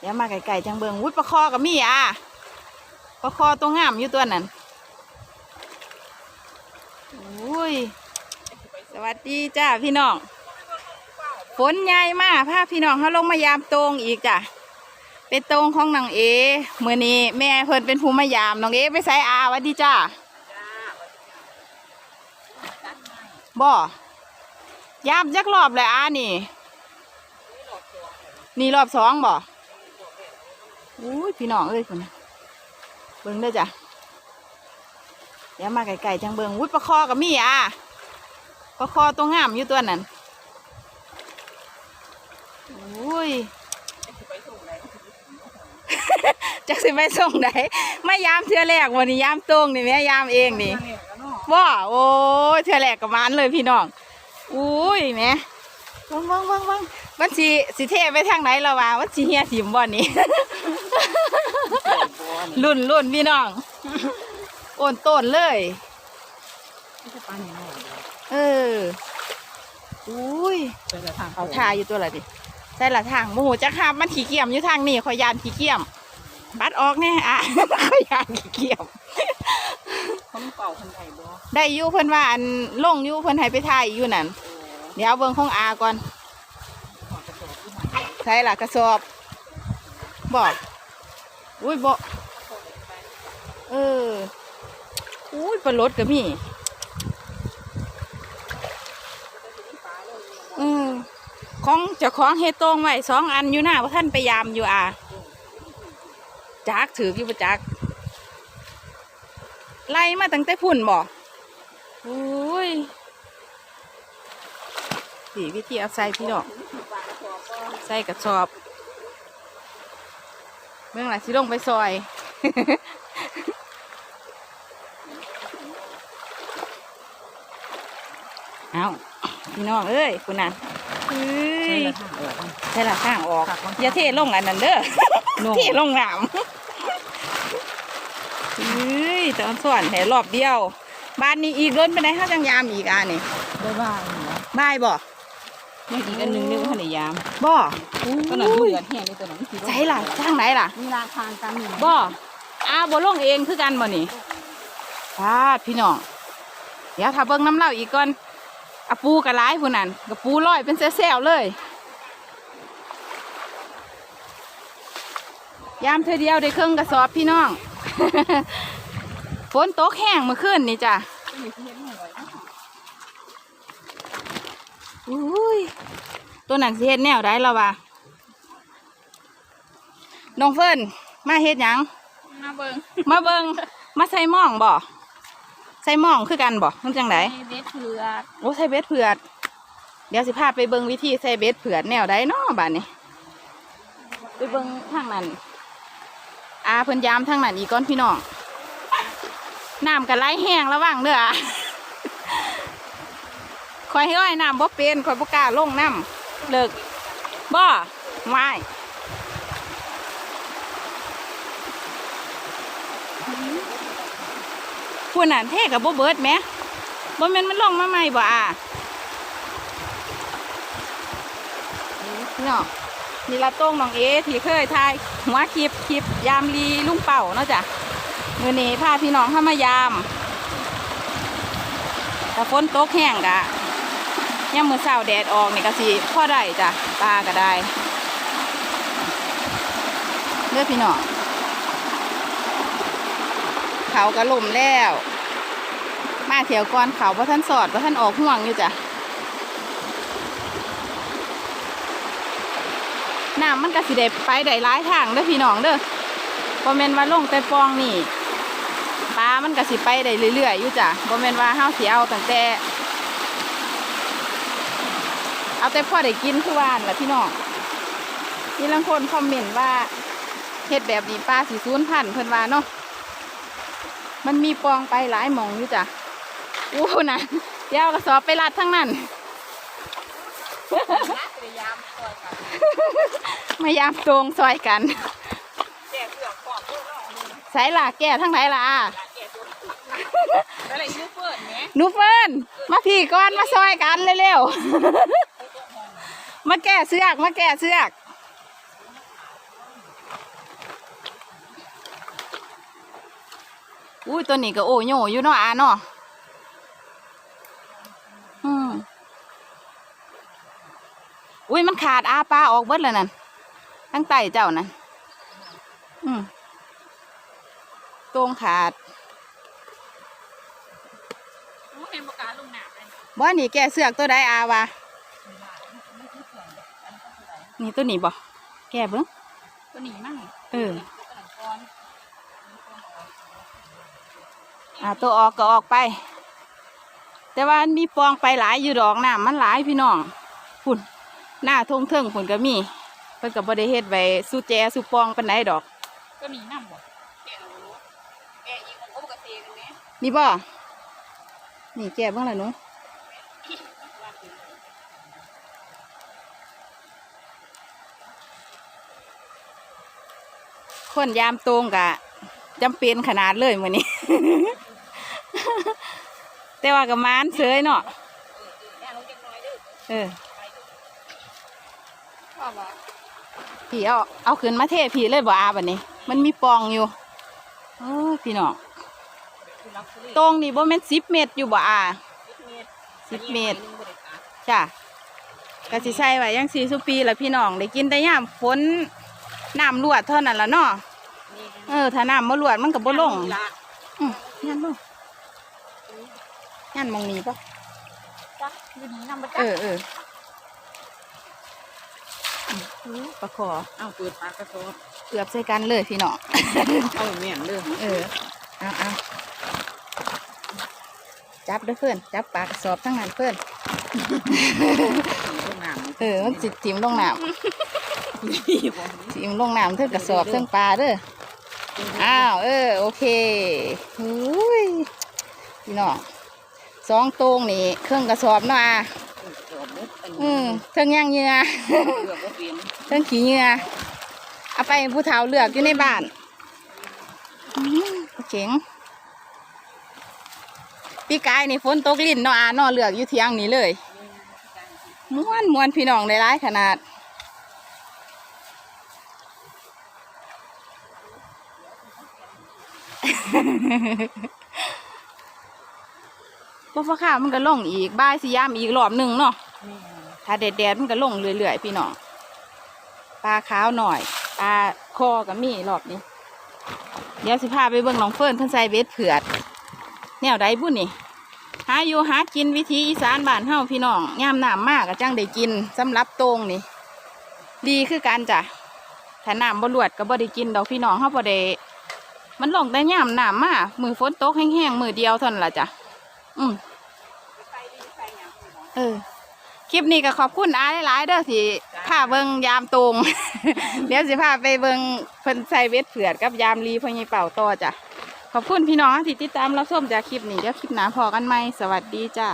เดี๋ยวมาไก่ๆจังเบิงวุ้ยปลาคอกับมีอะปลาคอตัวงามอยู่ตัวนั้นอุ้ย สวัสดีจ้าพี่น้อง ฝนใหญ่มากพาพี่น้องเขาลงมายามตรงอีกจ้ะ เป็นตรงของนางเอเมื่อนี้แม่เพิ่นเป็นผู้มายามน้องเอไปใส่อาวัดดีจ้าบ่ยามจักรอบเลยอานี่ นี่รอบสองบ่ อุ้ยพี่น้องเอ้ยคนเบิ่งเด้จ้ะเดี๋ยวมาไก่ๆจังเบิ่งอุ้ยปลาคอกับมีอะปลาคอตัวงามอยู่ตัวนั้นอุ้ยจักสิไปส่งไหนไม่ยามเทือแรกวันนี้ยามตรงนี่แม่ยามเองนี่ว่าโอ้เทือแรกกับมันเลยพี่น้องอุ้ยแม่วังวังวังวัง วันสีสิเทไปทางไหนเราวะวันสีเฮียถิ่มบ่อนี่รุ่นรุ่นพี่น้อง โอนต้นเลย เออ อุ้ยเอาทาอยู่ตัวละดิใส่ละทางโมโหจะข้ามมันขี้เกียมอยู่ทางนี่ขอยยานขี้เกียม บัดออกแน่อะขอยยานขี้เกียมเขาไม่เป่าคนไทยบ่ได้อยู่เพิ่นว่าอันลงอยู่เพิ่นให้ไปถ่ายอยู่นั่น เดี๋ยวเบิ่งของอาก่อน หอกระสอบที่มัน ใส่ละกระสอบ บอกอุ้ยบอกเอออุ้ยปลาลดก็มีอืมของจ้าของเฮตรงไว้สองอันอยู่หน้าว่าท่านไปยามอยู่อะจักถืออยู่ประจักไล่มาตั้งแต่พุ่นบอกอุ้ยสีวิธีเอาใส่พี่น้องใส่กระสอบเมื่อไหร่สิลงไปซอย เอาพี่น้องเอ้ยคุณน่ะเอ้ใช่ละทางออกใช่ละข้างออกอย่าเทลงอันนั้นเด้อเทลงน้ำเฮ้ยตอนสอนแห่รอบเดียว บ้านนี้อีกล้นไปไหนห้าจังยามอีกอะนี่ได้บ้างเหรอบ่ายบ่ ไม่อีกอันหนึงเรียกว่าทะเลยามบ่ก็นั่นดูเดือดแห้งในตัวนั้นใช่ล่ะทางไหนล่ะมีราคาตามนี้บ่อาบ่ลงเองคือกันบ่นี่พาดพี่น้องเดี๋ยวถ้าเบิ่งน้ำเล่าอีกก่อนอะปูกระไรผู้นั้นกระปูลอยเป็นแซวๆเลยยามเธอเดียวได้เครื่องกระสอบพี่น้องฝนตกแห้งเมื่อคืนนี่จ้ะ อุ้ยตัวหนังสิเฮ็ดแนวได้แล้ววะน้องเฟิร์นมาเฮ็ดหยัง มาเบิ่งมาเบิงมาใส่หม่องบ่ใส่หม่องคือกันบ่มันจังไดเด็ดเผือกโอ้ใส่เบ็ดเผือดเดี๋ยวสิพาไปเบิงวิธีใส่เบ็ดเผือดแนวใดเนาะบ้านนี้ไปเบิงทางนั้นอาเพิ่นยามทางนั้นอีกก่อนพี่น้องน้ำกันไหลแห้งระวังเด้ออะ คอยให้อ้อยน้ำบ่เป็นคอยบ่กล้าลงน้ำเลิกบ่ไม่พูดน่ะเท่กับบ่เบิดแหมบ่แม่นมันลงมาใหม่บ่อะเนาะนี่ละโต้งน้องเอที่เคยถ่ายหัวคลิปคลิปยามลีลุงเป่าเนาะจ้ะมือนี้พาพี่น้องเข้ามายามถ้าฝนตกแห้งกะ ยามมือเช้าแดดออกนี่ก็สิพอได้จ้ะปลาก็ได้เด้อพี่น้องเขาก็ล่มแล้ว มาเถียวก่อนเขาเพราะท่านสอดเพราะท่านออกห่วงอยู่จ้ะน้ำมันก็สิได้ไปได้หลายทางเด้อพี่น้องเด้อบ่แม่นว่าลงแต่ปองนี่ปลามันก็สิไปได้เรื่อยๆอยู่จ้ะบ่แม่นว่าเฮาวสิเอาตั้งแต่ เอาแต่พอได้กินคือว่านล่ะพี่น้องมีบางคนคอมเมนต์ว่าเฮ็ดแบบนี้ปลาสิสูญพันธุ์เพิ่นว่าเนาะมันมีปองไปหลายหมองอยู่จ้ะอู้นะเดี๋ยวเอากระสอบไปรัดทั้งนั้นยามคอยกับมายามตรงซอยกันแก่เผือกปอกพวกเราเอาเลยใส่ล่ะแก่ทั้งไหนล่ะแก่ตัวอะไรยูเปิดแหมหนูเฟิร์นมาพี่ก่อนมาซอยกันเร็วๆ มาแก้เสือก มาแก้เสือกอุ้ยตัวนี้ก็โอ้โยอยู่เนาะอาเนาะอุ้ยมันขาดอาปลาออกเบิดแล้วนั่นทั้งไตเจ้านั่นอืมตรงขาดว่านี่แกเสือกตัวใดอาวะ นี่ตัวนี้บ่แกเบิ้งตัวหนีมั่งเออก้อนอ่าตัวออกก็ออกไป แต่ว่ามันมีปองไปหลายอยู่ดอกน้ำมันหลายพี่น้องฝุ่นหน้าทงเทิงฝุ่นก็มีเพิ่นก็บ่ได้เฮ็ดไว้สู้แจสู้ปองปานใดดอกตัวหนีนั่งบ่แกะรู้แกะอีกมันก็ปกติกันเนี้ยนี่บ่นี่แกเบ้างล่ะหนู คนยามตรงกะจำเป็นขนาดเลยมือนี้ แต่ว่ากับมานเสยเนาะเออพ่อบอกผีเอาเอาขึ้นมาเทผีเลยบ่อาบัดนี้ มันมีปองอยู่โอ้ยพี่น้องตรงนี่บ่แม่นสิบเมตรอยู่บ่อาสิบเมตรจ้ะกะสิใช่ไว้ยังสี่สุปีแล้วพี่น้องได้กินแต่ยามฝน น้ำรวดเท่านั้นละเนาะเออ ถ้าน้ำบ่รวดมันก็บ่ลงอืมยันลงยันมองนี้ปะจ้ะอยู่นี่นำมาเอจ้ะอเอออืมอู้ปลาคอเอาเปิดปากกระสอบเกือบใส่กันเลยพี่น้องเอาแม่นเด้อเออเอาเอาจับเด้วยเพื่อนจับปากกระสอบทั้งนั้นเพื่อนลงน้เออมันสิทิมลงน้ำ สิมลงน้ำเท่ากระสอบเท่งปลาเด้ออ้าวเออโอเคอุ้ยพี่น้องสองตรงนี่เครื่องกระสอบเนาะอะอบมุกอันอืมเท่งย่างเหงื่อเลือกว่าเป็นเท่งขี้เงื่อเอาไปผู้เฒ่าเลือกอยู่ในบ้านอืมเจ๋งปีกายนี่ฝนตกลิ้นเนาะอะเนาะเลือกอยู่เที่ยงนี้เลยม้วนม้วนพี่น้องได้ร้ายขนาด บ่ฟ้าข้าวมันก็ลงอีกบ่ายสิยามอีกรอบหนึ่งเนาะถ้าแดดแดดๆมันก็ลงเรื่อยๆพี่น้องปลาขาวหน่อยปลาคอก็มีรอบนี้ เดี๋ยวสิพาไปเบิ่งน้องเฟิร์นเพิ่นใส่เบ็ดเผือด แนวใดบุ่นนี่หาอยู่หากินวิธีอีสานบ้านเฮาพี่น้องยามน้ำมากก็จังได้กินสำหรับโตงนี่ ดีคือกันจ้ะถ้าน้ำบ่รวดก็บ่ได้กินดอกพี่น้องเฮาบ่ได้ มันลงแต่ยามน้ำมามือฝนตกแห้งๆมือเดียวเท่านั้นละจ้ะอืมเออคลิปนี้ก็ขอบคุณอาหลายๆเด้อที่พาเบิงยามตรง เดี๋ยวสิพาไปเบิงเพิ่นใส่เวทเผือดกับยามรีพญเป่าต่อจ้ะขอบคุณพี่น้องที่ติดตามรับชมจากคลิปนี้เดี๋ยวคลิปหน้าพอกันไหมสวัสดีจ้า